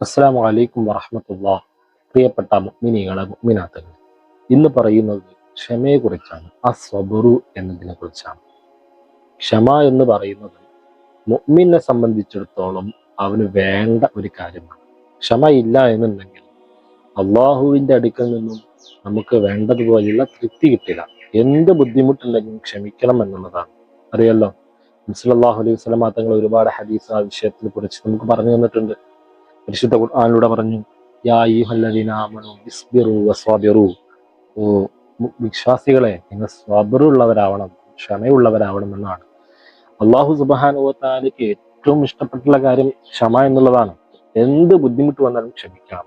അസ്സാം വലൈക്കും വറഹമത്തുള്ള പ്രിയപ്പെട്ട മിനികളെ മുഗ്മിനാത്തുകൾ ഇന്ന് പറയുന്നത് ക്ഷമയെക്കുറിച്ചാണ്. ആ സ്വബുറു എന്നതിനെ കുറിച്ചാണ് ക്ഷമ എന്ന് പറയുന്നത് മുഅ്മിനെ സംബന്ധിച്ചിടത്തോളം അവന് വേണ്ട ഒരു കാര്യമാണ്. ക്ഷമ ഇല്ല എന്നുണ്ടെങ്കിൽ അള്ളാഹുവിന്റെ അടുക്കൽ നിന്നും നമുക്ക് വേണ്ടതുപോലെയുള്ള തൃപ്തി കിട്ടില്ല. എന്ത് ബുദ്ധിമുട്ടുണ്ടെങ്കിലും ക്ഷമിക്കണം എന്നുള്ളതാണ്. അറിയാലോ? മുസ്ലാഹു അലൈഹി സ്വലമാ തങ്ങൾ ഒരുപാട് ഹദീസ് ആ വിഷയത്തിനെ കുറിച്ച് നമുക്ക് പറഞ്ഞു തന്നിട്ടുണ്ട്. പരിശുദ്ധ ഖുർആാനിലൂടെ പറഞ്ഞു യാ ഓ വിശ്വാസികളെ നിങ്ങൾ സ്വാബറുള്ളവരാവണം ക്ഷമയുള്ളവരാവണം എന്നാണ്. അള്ളാഹു സുബാനുവത്താലേക്ക് ഏറ്റവും ഇഷ്ടപ്പെട്ടുള്ള കാര്യം ക്ഷമ എന്നുള്ളതാണ്. എന്ത് ബുദ്ധിമുട്ട് വന്നാലും ക്ഷമിക്കണം.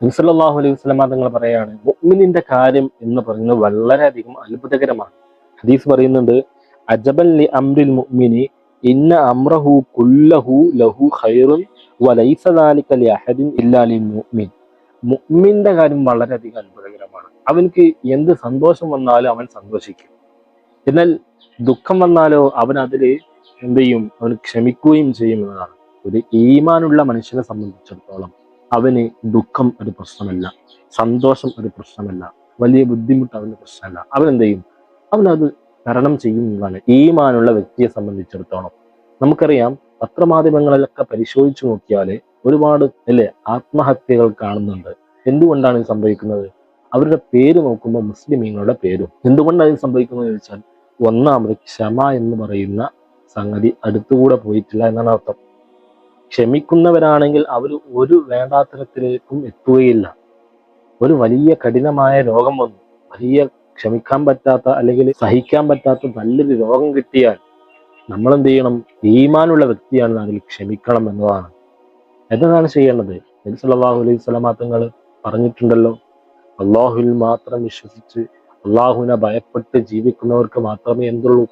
നബിസല്ലാഹു അലൈഹി വസ്ലമ തങ്ങൾ പറയാണ് മുഅ്മിനിന്റെ കാര്യം എന്ന് പറയുന്നത് വളരെയധികം അത്ഭുതകരമാണ്. ഹദീസ് പറയുന്നുണ്ട് അജബൽ ലി അംറിൽ മുഅ്മിനി ഇന്ന അമ്രഹു കുല്ലഹു ലഹു ഖൈറുൻ വലൈസ ദാലിക ലി അഹദിൻ ഇല്ലാ ലിൽ മുഅ്മിൻ മുഅ്മിന്റെ കാര്യം വളരെയധികം അത്ഭുതകരമാണ് അവനക്ക് എന്ത് സന്തോഷം വന്നാലും അവൻ സന്തോഷിക്കും. എന്നാൽ ദുഃഖം വന്നാലോ അവൻ അതിൽ എന്ത് ചെയ്യും? അവൻ ക്ഷമിക്കുകയും ചെയ്യും എന്നതാണ്. ഒരു ഈമാനുള്ള മനുഷ്യനെ സംബന്ധിച്ചിടത്തോളം അവന് ദുഃഖം ഒരു പ്രശ്നമല്ല. സന്തോഷം ഒരു പ്രശ്നമല്ല. വലിയ ബുദ്ധിമുട്ട് അവന് പ്രശ്നമല്ല. അവൻ എന്ത് ചെയ്യും? അവനത് തരണം ചെയ്യും എന്നതാണ് ഈമാനുള്ള വ്യക്തിയെ സംബന്ധിച്ചിടത്തോളം. നമുക്കറിയാം പത്രമാധ്യമങ്ങളിലൊക്കെ പരിശോധിച്ചു നോക്കിയാൽ ഒരുപാട് അല്ലേ ആത്മഹത്യകൾ കാണുന്നുണ്ട്. എന്തുകൊണ്ടാണ് ഇത് സംഭവിക്കുന്നത്? അവരുടെ പേര് നോക്കുമ്പോൾ മുസ്ലിമീങ്ങളുടെ പേരും. എന്തുകൊണ്ടാണ് ഇത് സംഭവിക്കുന്നത് ചോദിച്ചാൽ ഒന്നാമത് ക്ഷമ എന്ന് പറയുന്ന സംഗതി അടുത്തുകൂടെ പോയിട്ടില്ല എന്നാണ് അർത്ഥം. ക്ഷമിക്കുന്നവരാണെങ്കിൽ അവർ ഒരു വേണ്ടാത്തരത്തിലേക്കും എത്തുകയില്ല. ഒരു വലിയ കഠിനമായ രോഗം വന്നു. വലിയ ക്ഷമിക്കാൻ പറ്റാത്ത അല്ലെങ്കിൽ സഹിക്കാൻ പറ്റാത്ത നല്ലൊരു രോഗം കിട്ടിയാൽ നമ്മൾ എന്ത് ചെയ്യണം ഈമാനുള്ള വ്യക്തിയാണ് അതിൽ ക്ഷമിക്കണം എന്നതാണ്. എന്താണ് ചെയ്യേണ്ടത്? നബി സല്ലല്ലാഹു അലൈഹി സ്വലമാ തങ്ങൾ പറഞ്ഞിട്ടുണ്ടല്ലോ അള്ളാഹുവിൽ മാത്രം വിശ്വസിച്ച് അള്ളാഹുവിനെ ഭയപ്പെട്ട് ജീവിക്കുന്നവർക്ക് മാത്രമേ എന്തുള്ളൂ?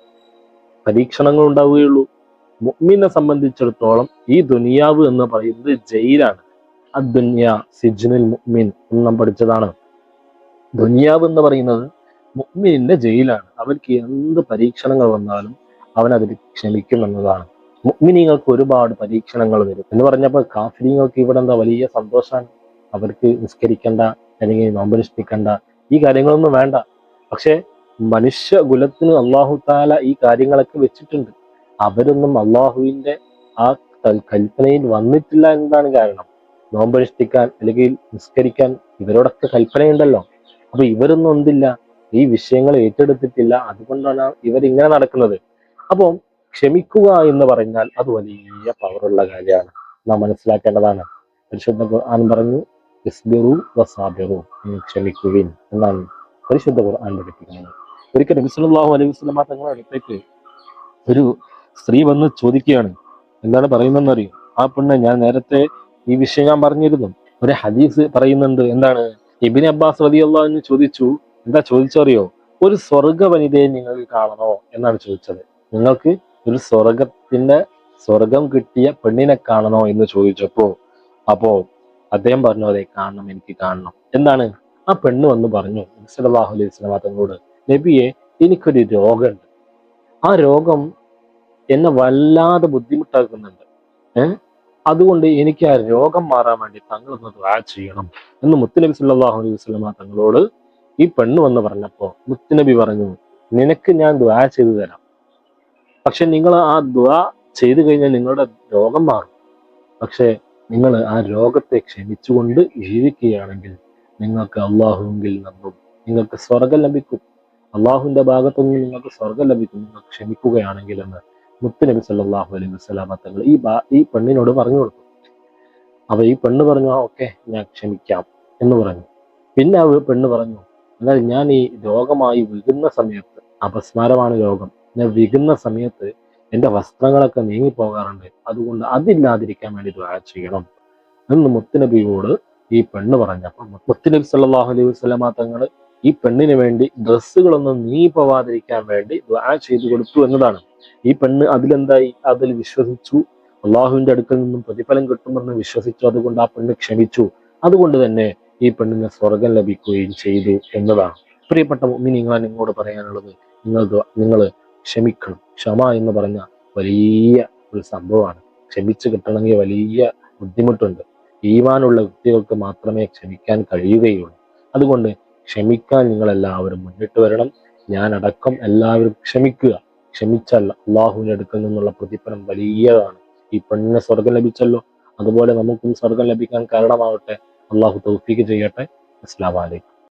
പരീക്ഷണങ്ങൾ ഉണ്ടാവുകയുള്ളൂ. മുഅ്മിനെ സംബന്ധിച്ചിടത്തോളം ഈ ദുനിയാവ് എന്ന് പറയുന്നത് ജയിലാണ്. അദ്ദുന്യ സിജ്നുൽ മുഅ്മിൻ എന്ന് നാം പഠിച്ചതാണ്. ദുനിയാവ് എന്ന് പറയുന്നത് മുഅ്മിനിന്റെ ജയിലാണ്. അവർക്ക് എന്ത് പരീക്ഷണങ്ങൾ വന്നാലും അവൻ അതിൽ ക്ഷമിക്കുമെന്നതാണ്. മുഅ്മിനീങ്ങൾക്ക് ഒരുപാട് പരീക്ഷണങ്ങൾ വരും. എന്ന് പറഞ്ഞപ്പോൾ കാഫിരിങ്ങൾക്ക് ഇവിടെ എന്താ വലിയ സന്തോഷമാണ്. അവർക്ക് നിസ്കരിക്കേണ്ട അല്ലെങ്കിൽ നോമ്പനുഷ്ഠിക്കേണ്ട ഈ കാര്യങ്ങളൊന്നും വേണ്ട. പക്ഷെ മനുഷ്യ കുലത്തിന് അള്ളാഹു താല ഈ കാര്യങ്ങളൊക്കെ വെച്ചിട്ടുണ്ട്. അവരൊന്നും അള്ളാഹുവിന്റെ ആ കൽ- കൽപ്പനയിൽ വന്നിട്ടില്ല എന്നതാണ് കാരണം. നോമ്പനുഷ്ഠിക്കാൻ അല്ലെങ്കിൽ നിസ്കരിക്കാൻ ഇവരോടൊക്കെ കൽപ്പനയുണ്ടല്ലോ. അപ്പൊ ഇവരൊന്നും എന്തില്ല? ഈ വിഷയങ്ങൾ ഏറ്റെടുത്തിട്ടില്ല. അതുകൊണ്ടാണ് ഇവരിങ്ങനെ നടക്കുന്നത്. അപ്പോൾ ക്ഷമിക്കുക എന്ന് പറഞ്ഞാൽ അത് വലിയ പവറുള്ള കാര്യമാണ്. നാം മനസ്സിലാക്കേണ്ടതാണ്. പരിശുദ്ധ ഖുർആൻ പറഞ്ഞു വസാബിറു ക്ഷമിക്കുവിൻ എന്നാണ് പരിശുദ്ധ ഖുർആൻ പഠിപ്പിക്കുന്നത്. ഒരിക്കൽ നബി സല്ലല്ലാഹു അലൈഹി വസല്ലമ തങ്ങളുടെ അടുത്തേക്ക് ഒരു സ്ത്രീ വന്ന് ചോദിക്കുകയാണ്. എന്താണ് പറയുന്നതെന്ന് അറിയും? ആ പെണ്ണ് ഞാൻ നേരത്തെ ഈ വിഷയം ഞാൻ പറഞ്ഞിരുന്നു. ഒരു ഹദീസ് പറയുന്നുണ്ട്. എന്താണ്? ഇബിൻ അബ്ബാസ് അൻഹു ചോദിച്ചു. എന്താ ചോദിച്ചറിയോ ഒരു സ്വർഗ വനിതയെ നിങ്ങൾ കാണണോ? എന്നാണ് ചോദിച്ചത്. നിങ്ങൾക്ക് ഒരു സ്വർഗത്തിന്റെ സ്വർഗം കിട്ടിയ പെണ്ണിനെ കാണണോ എന്ന് ചോദിച്ചപ്പോ അപ്പോ അദ്ദേഹം പറഞ്ഞു അതെ കാണണം എനിക്ക് കാണണം. എന്താണ്? ആ പെണ്ണ് വന്ന് പറഞ്ഞു അലൈഹി വസല്ലമ തങ്ങളോട് നബിയെ എനിക്കൊരു രോഗമുണ്ട്. ആ രോഗം എന്നെ വല്ലാതെ ബുദ്ധിമുട്ടാക്കുന്നുണ്ട്. ഏഹ് അതുകൊണ്ട് എനിക്ക് ആ രോഗം മാറാൻ വേണ്ടി തങ്ങളൊന്ന് ദ്വാ ചെയ്യണം. എന്ന് മുത്തുനബി സുല്ലാഹു അലൈഹി വസല്ലമ തങ്ങളോട് ഈ പെണ്ണ് വന്ന് പറഞ്ഞപ്പോ മുത്തുനബി പറഞ്ഞു നിനക്ക് ഞാൻ ദ്വാ ചെയ്തു തരാം. പക്ഷെ നിങ്ങൾ ആ ദ്വാ ചെയ്തു കഴിഞ്ഞാൽ നിങ്ങളുടെ രോഗം മാറും. പക്ഷെ നിങ്ങൾ ആ രോഗത്തെ ക്ഷമിച്ചുകൊണ്ട് ജീവിക്കുകയാണെങ്കിൽ നിങ്ങൾക്ക് അള്ളാഹുവിൽ നിന്നും നിങ്ങൾക്ക് സ്വർഗം ലഭിക്കും. അള്ളാഹുവിന്റെ ഭാഗത്തുനിന്ന് നിങ്ങൾക്ക് സ്വർഗം ലഭിക്കും. നിങ്ങൾ ക്ഷമിക്കുകയാണെങ്കിൽ എന്ന് മുത്തുനബി സല്ലാഹു അലൈഹി വസ്സലാമ തങ്ങൾ ഈ ഈ പെണ്ണിനോട് പറഞ്ഞു കൊടുത്തു. അപ്പൊ ഈ പെണ്ണ് പറഞ്ഞു ആ ഓക്കെ ഞാൻ ക്ഷമിക്കാം എന്ന് പറഞ്ഞു. പിന്നെ ആ പെണ്ണ് പറഞ്ഞു എന്നാൽ ഞാൻ ഈ രോഗമായി വീഴുന്ന സമയത്ത് അപസ്മാരമാണ് രോഗം. ഞാൻ വികുന്ന സമയത്ത് എന്റെ വസ്ത്രങ്ങളൊക്കെ നീങ്ങിപ്പോകാറുണ്ട്. അതുകൊണ്ട് അതില്ലാതിരിക്കാൻ വേണ്ടി ദുആ ചെയ്യണം. എന്ന് മുത്തുനബിയോട് ഈ പെണ്ണ് പറഞ്ഞു. പറഞ്ഞപ്പോൾ മുത്തുനബി സല്ലല്ലാഹു അലൈഹി വസല്ലമ തങ്ങൾ ഈ പെണ്ണിന് വേണ്ടി ഡ്രസ്സുകളൊന്നും നീങ്ങി പോവാതിരിക്കാൻ വേണ്ടി ദ്വാ ചെയ്തു കൊടുത്തു എന്നതാണ്. ഈ പെണ്ണ് അതിലെന്തായി? അതിൽ വിശ്വസിച്ചു. അള്ളാഹുവിന്റെ അടുക്കൽ നിന്നും പ്രതിഫലം കിട്ടുമെന്ന് വിശ്വസിച്ചു. അതുകൊണ്ട് ആ പെണ്ണ് ക്ഷമിച്ചു. അതുകൊണ്ട് തന്നെ ഈ പെണ്ണിന് സ്വർഗം ലഭിക്കുകയും ചെയ്തു എന്നതാണ്. പ്രിയപ്പെട്ട നിങ്ങളെ നിങ്ങളോട് പറയാനുള്ളത്. നിങ്ങൾ നിങ്ങൾ ക്ഷമിക്കണം. ക്ഷമ എന്ന് പറഞ്ഞ വലിയ ഒരു സംഭവമാണ്. ക്ഷമിച്ച് കിട്ടണമെങ്കിൽ വലിയ ബുദ്ധിമുട്ടുണ്ട്. ഈമാനുള്ള വ്യക്തികൾക്ക് മാത്രമേ ക്ഷമിക്കാൻ കഴിയുകയുള്ളൂ. അതുകൊണ്ട് ക്ഷമിക്കാൻ നിങ്ങൾ എല്ലാവരും മുന്നിട്ട് വരണം. ഞാൻ അടക്കം എല്ലാവരും ക്ഷമിക്കുക. ക്ഷമിച്ചാൽ അള്ളാഹുവിനെ അടുക്കൽ നിന്നുള്ള പ്രതിഫലം വലിയതാണ്. ഈ പെണ്ണിന് സ്വർഗം ലഭിച്ചല്ലോ. അതുപോലെ നമുക്കും സ്വർഗം ലഭിക്കാൻ കാരണമാവട്ടെ. അള്ളാഹു തൗഫീക്ക് ചെയ്യട്ടെ. അസ്ലാം വലൈക്കും